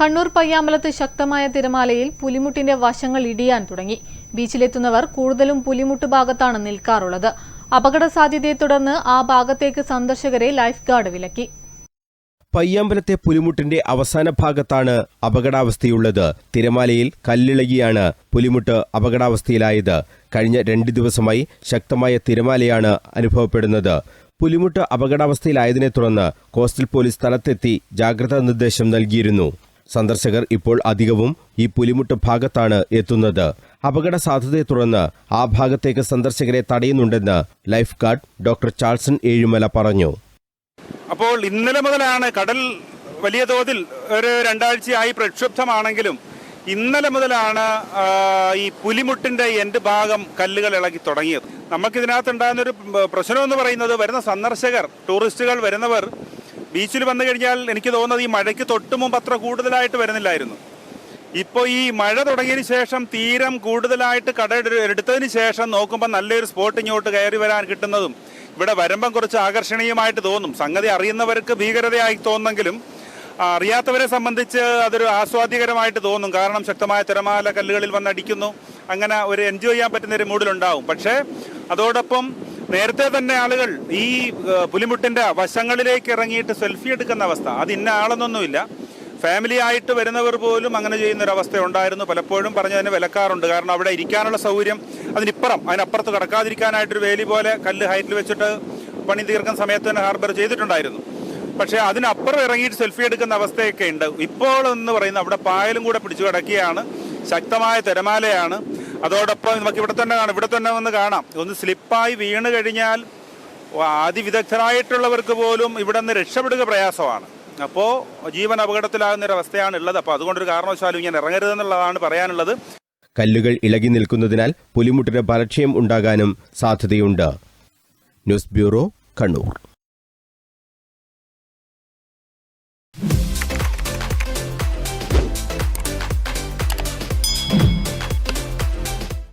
കണ്ണൂർ പയ്യാമ്പലത്ത് ശക്തമായ തിരമാലയിൽ പുലിമുട്ടിന്റെ വശങ്ങൾ ഇടിയാൻ തുടങ്ങി. ബീച്ചിലെത്തുന്നവർ കൂടുതലും പുലിമുട്ട് ഭാഗത്താണ് നിൽക്കാറുള്ളത്. അപകട സാധ്യതയെ തുടർന്ന് ആ ഭാഗത്തേക്ക് സന്ദർശകരെ ലൈഫ് ഗാർഡ് വിലക്കി. പയ്യാമ്പലത്തെ പുലിമുട്ടിന്റെ അവസാന ഭാഗത്താണ് അപകടാവസ്ഥയുള്ളത്. തിരമാലയിൽ കല്ലിളകിയാണ് പുലിമുട്ട് അപകടാവസ്ഥയിലായത്. കഴിഞ്ഞ രണ്ട് ദിവസമായി ശക്തമായ തിരമാലയാണ് അനുഭവപ്പെടുന്നത്. പുലിമുട്ട് അപകടാവസ്ഥയിലായതിനെ തുടർന്ന് കോസ്റ്റൽ പോലീസ് സ്ഥലത്തെത്തി ജാഗ്രതാ നിർദ്ദേശം നൽകിയിരുന്നു. സന്ദർശകർ ഇപ്പോൾ അധികവും ഈ പുലിമുട്ട് ഭാഗത്താണ് എത്തുന്നത്. അപകട സാധ്യതയെ തുടർന്ന് ആ ഭാഗത്തേക്ക് സന്ദർശകരെ തടയുന്നുണ്ടെന്ന് life guard doctor Charleson Ezhumala പറഞ്ഞു. അപ്പോൾ ഇന്നലെ മുതലാണ് കടൽ വലിയ തോതിൽ ഒരു രണ്ടാഴ്ചയായി പ്രക്ഷുബ്ധമാണെങ്കിലും ഇന്നലെ മുതലാണ് ഈ പുലിമുട്ടിന്റെ എൻഡ് ഭാഗം കല്ലുകൾ ഇളകി തുടങ്ങിയത്. നമുക്കിതിനകത്ത് ഉണ്ടാകുന്ന ഒരു പ്രശ്നം എന്ന് പറയുന്നത് വരുന്ന സന്ദർശകർ ടൂറിസ്റ്റുകൾ വരുന്നവർ ബീച്ചിൽ വന്നു കഴിഞ്ഞാൽ എനിക്ക് തോന്നുന്നത് ഈ മഴയ്ക്ക് തൊട്ട് മുമ്പ് അത്ര കൂടുതലായിട്ട് വരുന്നില്ലായിരുന്നു. ഇപ്പോൾ ഈ മഴ തുടങ്ങിയതിന് ശേഷം തീരം കൂടുതലായിട്ട് കട എടുത്തതിന് ശേഷം നോക്കുമ്പോൾ നല്ലൊരു സ്പോട്ട് ഇങ്ങോട്ട് കയറി വരാൻ കിട്ടുന്നതും ഇവിടെ വരുമ്പം കുറച്ച് ആകർഷണീയമായിട്ട് തോന്നും. സംഗതി അറിയുന്നവർക്ക് ഭീകരതയായി തോന്നുമെങ്കിലും അറിയാത്തവരെ സംബന്ധിച്ച് അതൊരു ആസ്വാദ്യകരമായിട്ട് തോന്നും. കാരണം ശക്തമായ തിരമാല കല്ലുകളിൽ വന്നടിക്കുന്നു. അങ്ങനെ ഒരു എൻജോയ് ചെയ്യാൻ പറ്റുന്ന ഒരു മൂഡിലുണ്ടാവും പക്ഷേ അതോടൊപ്പം നേരത്തെ തന്നെ ആളുകൾ ഈ പുലിമുട്ടിന്റെ വശങ്ങളിലേക്ക് ഇറങ്ങിയിട്ട് സെൽഫി എടുക്കുന്ന അവസ്ഥ. അത് ഇന്ന ആളെന്നൊന്നുമില്ല. ഫാമിലി ആയിട്ട് വരുന്നവർ പോലും അങ്ങനെ ചെയ്യുന്ന ഒരു അവസ്ഥ ഉണ്ടായിരുന്നു. പലപ്പോഴും പറഞ്ഞു തന്നെ വിലക്കാറുണ്ട്. കാരണം അവിടെ ഇരിക്കാനുള്ള സൗകര്യം അതിനിപ്പുറം. അതിനപ്പുറത്ത് കടക്കാതിരിക്കാനായിട്ടൊരു വേലി പോലെ കല്ല് ഹൈറ്റിൽ വെച്ചിട്ട് പണി തീർക്കുന്ന സമയത്ത് തന്നെ ഹാർബർ ചെയ്തിട്ടുണ്ടായിരുന്നു. പക്ഷേ അതിനപ്പുറം ഇറങ്ങിയിട്ട് സെൽഫി എടുക്കുന്ന അവസ്ഥയൊക്കെ ഉണ്ട്. ഇപ്പോൾ എന്ന് പറയുന്നത് അവിടെ പായലും കൂടെ പിടിച്ചു കിടക്കുകയാണ്. ശക്തമായ തിരമാലയാണ്. അതോടൊപ്പം നമുക്ക് ഇവിടെ തന്നെ കാണാം ഇവിടെ തന്നെ ഒന്ന് കാണാം. ഒന്ന് സ്ലിപ്പായി വീണ് കഴിഞ്ഞാൽ അതിവിദഗ്ധരായിട്ടുള്ളവർക്ക് പോലും ഇവിടെ നിന്ന് രക്ഷപ്പെടുക പ്രയാസമാണ്. അപ്പോൾ ജീവൻ അപകടത്തിലാകുന്ന ഒരു അവസ്ഥയാണ് ഉള്ളത് അപ്പോൾ അതുകൊണ്ടൊരു കാരണവശാലും ഇങ്ങനെ ഇറങ്ങരുതെന്നുള്ളതാണ് പറയാനുള്ളത്. കല്ലുകൾ ഇളകി നിൽക്കുന്നതിനാൽ പുലിമുട്ടിന് പരക്ഷയം ഉണ്ടാകാനും സാധ്യതയുണ്ട്. News bureau Kannur.